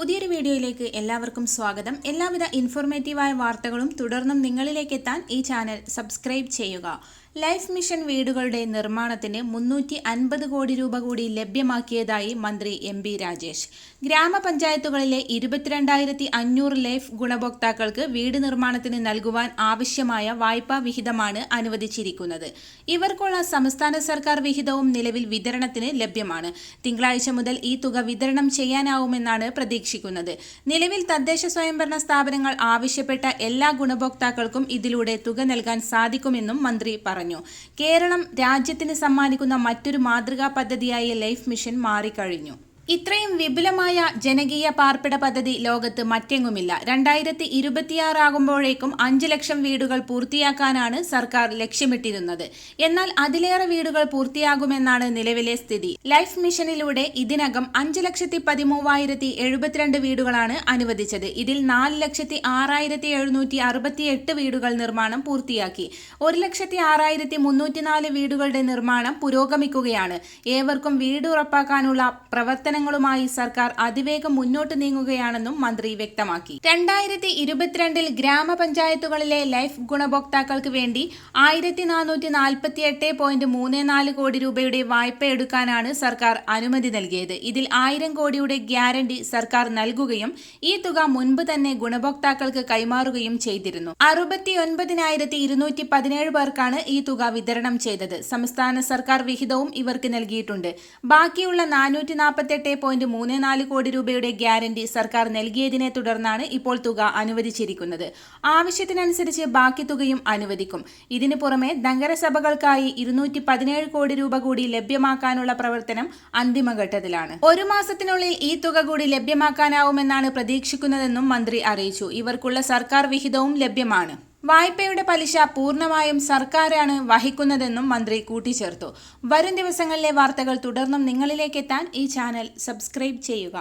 പുതിയൊരു വീഡിയോയിലേക്ക് എല്ലാവർക്കും സ്വാഗതം. എല്ലാവിധ ഇൻഫോർമേറ്റീവായ വാർത്തകളും തുടർന്നും നിങ്ങളിലേക്ക് എത്താൻ ഈ ചാനൽ സബ്സ്ക്രൈബ് ചെയ്യുക. ലൈഫ് മിഷൻ വീടുകളുടെ നിർമ്മാണത്തിന് മുന്നൂറ്റി അൻപത് കോടി രൂപ കൂടി ലഭ്യമാക്കിയതായി മന്ത്രി എം ബി രാജേഷ്. ഗ്രാമപഞ്ചായത്തുകളിലെ ഇരുപത്തിരണ്ടായിരത്തി അഞ്ഞൂറ് ലൈഫ് ഗുണഭോക്താക്കൾക്ക് വീട് നിർമ്മാണത്തിന് നൽകുവാൻ ആവശ്യമായ വായ്പാ വിഹിതമാണ് അനുവദിച്ചിരിക്കുന്നത്. ഇവർക്കുള്ള സംസ്ഥാന സർക്കാർ വിഹിതവും നിലവിൽ വിതരണത്തിന് ലഭ്യമാണ്. തിങ്കളാഴ്ച മുതൽ ഈ തുക വിതരണം ചെയ്യാനാവുമെന്നാണ് പ്രതീക്ഷിക്കുന്നത്. നിലവിൽ തദ്ദേശ സ്വയംഭരണ സ്ഥാപനങ്ങൾ ആവശ്യപ്പെട്ട എല്ലാ ഗുണഭോക്താക്കൾക്കും ഇതിലൂടെ തുക നൽകാൻ സാധിക്കുമെന്നും മന്ത്രി പറഞ്ഞു. കേരളം രാജ്യത്തിന് സമ്മാനിക്കുന്ന മറ്റൊരു മാതൃകാ പദ്ധതിയായി ലൈഫ് മിഷൻ മാറിക്കഴിഞ്ഞു. ഇത്രയും വിപുലമായ ജനകീയ പാർപ്പിട പദ്ധതി ലോകത്ത് മറ്റെങ്ങുമില്ല. രണ്ടായിരത്തി ഇരുപത്തിയാറാകുമ്പോഴേക്കും അഞ്ച് ലക്ഷം വീടുകൾ പൂർത്തിയാക്കാനാണ് സർക്കാർ ലക്ഷ്യമിട്ടിരുന്നത്. എന്നാൽ അതിലേറെ വീടുകൾ പൂർത്തിയാകുമെന്നാണ് നിലവിലെ സ്ഥിതി. ലൈഫ് മിഷനിലൂടെ ഇതിനകം അഞ്ച് ലക്ഷത്തി പതിമൂവായിരത്തി എഴുപത്തിരണ്ട് വീടുകളാണ് അനുവദിച്ചത്. ഇതിൽ നാല് ലക്ഷത്തി ആറായിരത്തി എഴുന്നൂറ്റി അറുപത്തി എട്ട് വീടുകൾ നിർമ്മാണം പൂർത്തിയാക്കി. ഒരു ലക്ഷത്തി ആറായിരത്തി മുന്നൂറ്റിനാല് വീടുകളുടെ നിർമ്മാണം പുരോഗമിക്കുകയാണ്. ഏവർക്കും വീട് ഉറപ്പാക്കാനുള്ള പ്രവർത്തനങ്ങളുമായി സർക്കാർ അതിവേഗം മുന്നോട്ട് നീങ്ങുകയാണെന്നും മന്ത്രി വ്യക്തമാക്കി. രണ്ടായിരത്തി ഇരുപത്തിരണ്ടിൽ ഗ്രാമപഞ്ചായത്തുകളിലെ ലൈഫ് ഗുണഭോക്താക്കൾക്ക് വേണ്ടി ആയിരത്തി നാനൂറ്റി നാൽപ്പത്തി എട്ട് പോയിന്റ് മൂന്ന് നാല് കോടി രൂപയുടെ വായ്പ എടുക്കാനാണ് സർക്കാർ അനുമതി നൽകിയത്. ഇതിൽ ആയിരം കോടിയുടെ ഗ്യാരണ്ടി സർക്കാർ നൽകുകയും ഈ തുക മുൻപ് തന്നെ ഗുണഭോക്താക്കൾക്ക് കൈമാറുകയും ചെയ്തിരുന്നു. അറുപത്തിയൊൻപതിനായിരത്തി ഇരുന്നൂറ്റി പതിനേഴ് പേർക്കാണ് ഈ തുക വിതരണം ചെയ്തത്. സംസ്ഥാന സർക്കാർ വിഹിതവും ഇവർക്ക് നൽകിയിട്ടുണ്ട്. ബാക്കിയുള്ള നാനൂറ്റി നാൽപ്പത്തെട്ട് പോയിന്റ് മൂന്ന് നാല് കോടി രൂപയുടെ ഗ്യാരണ്ടി സർക്കാർ നൽകിയതിനെ തുടർന്നാണ് ഇപ്പോൾ തുക അനുവദിച്ചിരിക്കുന്നത്. ആവശ്യത്തിനനുസരിച്ച് ബാക്കി തുകയും അനുവദിക്കും. ഇതിനു പുറമെ നഗരസഭകൾക്കായി ഇരുന്നൂറ്റി പതിനേഴ് കോടി രൂപ കൂടി ലഭ്യമാക്കാനുള്ള പ്രവർത്തനം അന്തിമഘട്ടത്തിലാണ്. ഒരു മാസത്തിനുള്ളിൽ ഈ തുക കൂടി ലഭ്യമാക്കാനാവുമെന്നാണ് പ്രതീക്ഷിക്കുന്നതെന്നും മന്ത്രി അറിയിച്ചു. ഇവർക്കുള്ള സർക്കാർ വിഹിതവും ലഭ്യമാണ്. വായ്പയുടെ പലിശ പൂർണമായും സർക്കാരാണ് വഹിക്കുന്നതെന്നും മന്ത്രി കൂട്ടിച്ചേർത്തു. വരും ദിവസങ്ങളിലെ വാർത്തകൾ തുടർന്നും നിങ്ങളിലേക്ക് എത്താൻ ഈ ചാനൽ സബ്സ്ക്രൈബ് ചെയ്യുക.